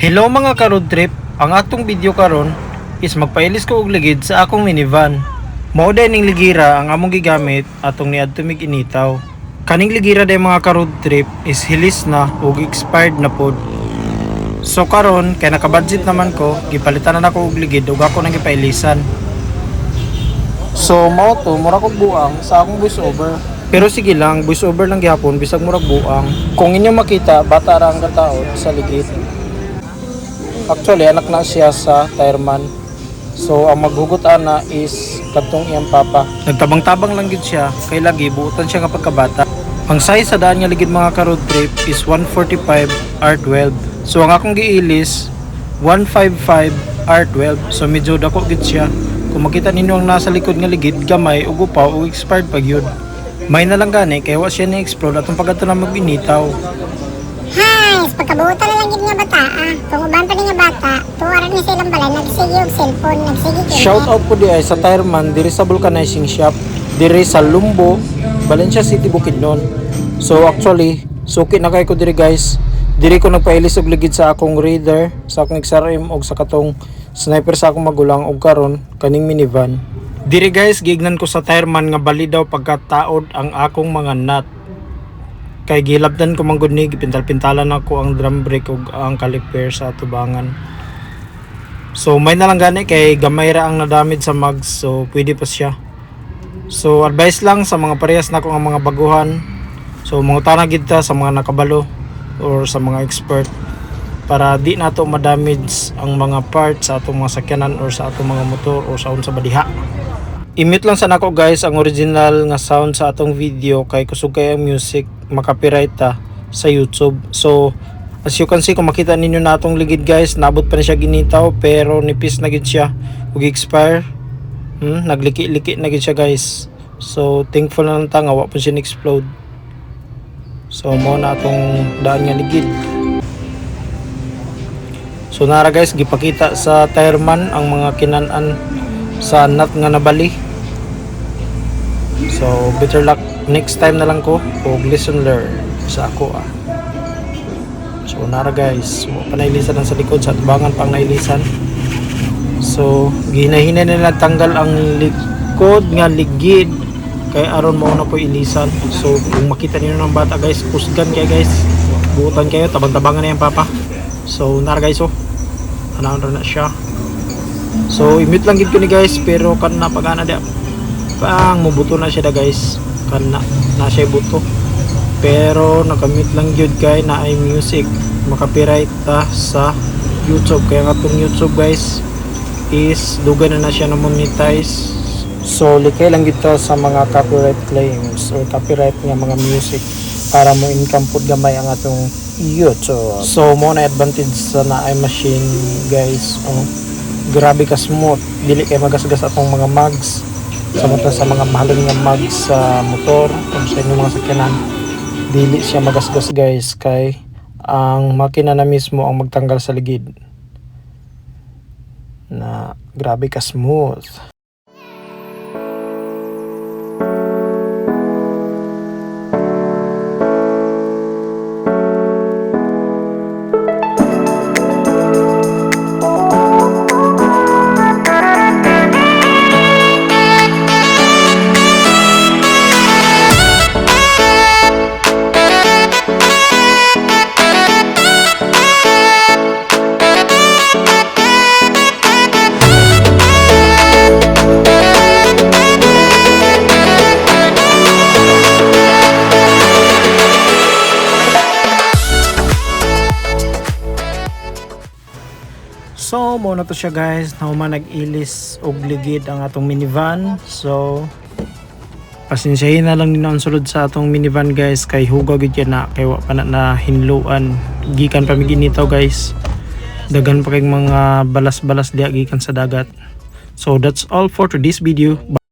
Hello mga ka-road trip, ang atong video karon is magpailis ko og ligid sa akong minivan. Mao ning ligira ang among gigamit atong niadto mig initaw. Kaning ligira day mga ka-road trip is hilis na ug expired na pod. So karon kay naka-budget naman ko, gipalitan na nako og ligid ug ako nang gipailisan. So mao to, mura kog buang sa akong voice over. Pero sige lang, voice over lang gihapon bisag murag buang. Kung inyo makita, bata ra ang kataod sa ligid. Actually, anak na siya sa tireman. So, ang maghugot ana is kadtong iyang papa. Nagtabang-tabang lang gid siya, kay lagi buutan siya nga pagkabata. Ang size sa daan nga ligid mga ka-road trip is 145 R12. So, ang akong giilis 155 R12. So, medyo dako gid siya. Kung makita ninyo ang nasa likod nga ligid, gamay, ug upaw, ug expired pag yun. May na lang gani, kaya wa siya ni-explode atong pagkato na magbinitaw. Hay, pagkabuta na lang gid nga bata ah. Kung uban pa bata, tuwaran ni silang balay nagsige og cellphone, nagsige kini. Shout out po di ay sa Tireman diri sa vulcanizing shop diri sa Lumbo, Valencia City, Bukidnon. So actually, suki na kay ko diri guys. Diri ko nagpailis og ligid sa akong reader, sa akong XRM og sa katong sniper sa akong magulang og karon kaning minivan. Diri guys, gignan ko sa Tireman nga bali daw pagkataod ang akong mga nut. Kay gilabdan ko manggod ni gipintal-pintalan ako ang drum brake ug ang caliper sa tubangan. So may na lang gani kay gamay ra ang nadamage sa mags so pwede pa siya. So advice lang sa mga parehas na kung ang mga baguhan. So mga tana gid ta sa mga nakabalo or sa mga expert para di nato ma-damage ang mga parts sa atong mga sakyanan or sa atong mga motor or sa unsa badiha. I-mute lang sa nako guys ang original nga sound sa atong video kay kusog kay ang music makapiright ta sa YouTube. So as you can see kung makita ninyo na atong ligid guys, nabot pa na siya ginitaw pero nipis na gid siya ug expire. Hmm, nagliki-liki na gid siya guys. So thankful na lang ta nga wa pa siya explode. So mo na atong daan nga ligid. So nara guys, gipakita sa tireman ang mga kinanan sa nut nga nabali. So better luck next time na lang ko o listen learn sa ako ah. So nara guys, mo pa nailisan ang sa likod sa tubangan pang. So ginahinay nila tanggal ang likod nga ligid kay aron mo na po ilisan. So kung makita niyo ng bata guys, kusgan kay guys. Buutan kayo, tabang-tabangan na papa. So nara guys oh. Anaon na siya. So i-mute lang gid ko ni guys pero kan na pagana dia. Pang mubuto na siya da guys. Kan na, siya buto. Pero nakamute lang gyud kay na ay music. Makapiright ta sa YouTube kaya nga tong YouTube guys is dugay na na siya na monetize. So likay lang gito sa mga copyright claims or copyright nga mga music para mo income pud gamay ang atong YouTube. So mo na advantage sa na ay machine guys. Oh, grabe ka smooth. Dili kay magasgas atong mga mags. Samot na sa mga mahalin nga mags sa motor o sa inyong mga sakyanan. Dili siya magasgas guys kay ang makina na mismo ang magtanggal sa ligid. Na grabe ka smooth. Mo na to siya guys. Na nag-ilis og ligid ang atong minivan. So, pasensyahin na lang din ang sulod sa atong minivan guys. Kay hugaw gid na. Kay wa pa na, na hinluan. Gikan pa miginitaw guys. Dagan pa kay mga balas-balas diya gikan sa dagat. So, that's all for today's video.